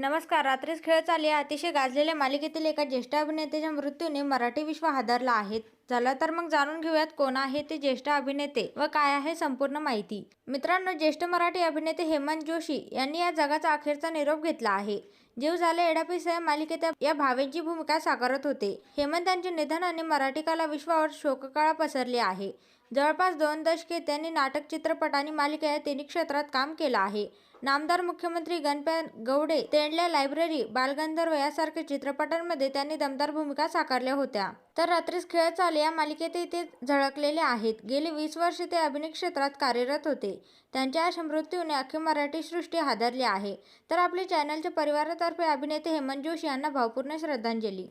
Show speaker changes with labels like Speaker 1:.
Speaker 1: नमस्कार रात्रीच खेळ चालली अतिशय गाजलेल्या मालिकेतील एका ज्येष्ठ अभिनेत्याच्या मृत्यूने मराठी विश्व हादरला आहे. चला तर मग जाणून घेऊयात कोण आहे ते ज्येष्ठ अभिनेते व काय आहे संपूर्ण माहिती. मित्रांनो ज्येष्ठ मराठी अभिनेते हेमंत जोशी यांनी या जगाचा अखेरचा निरोप घेतला आहे. जीव झाले एडापीस या मालिकेत या भावेची भूमिका साकारत होते. हेमंत यांच्या निधनाने मराठी कला विश्वावर शोककळा पसरली आहे. जवळपास दोन दशके त्यांनी नाटक चित्रपट आणि मालिका या तिन्ही क्षेत्रात काम केलं आहे. नामदार मुख्यमंत्री गणपत गौडे तेंडल्या लायब्ररी बालगंधर्व यासारख्या चित्रपटांमध्ये त्यांनी दमदार भूमिका साकारल्या होत्या. तर रात्रीस खेळ चाल या मालिकेतही ते झळकलेले आहेत. गेली वीस वर्षे ते अभिनय क्षेत्रात कार्यरत होते. त्यांच्या अशा मृत्यूने अख्खी मराठी सृष्टी हादरली आहे. तर आपले चॅनलच्या परिवारातर्फे अभिनेते हेमंत जोशी यांना भावपूर्ण श्रद्धांजली.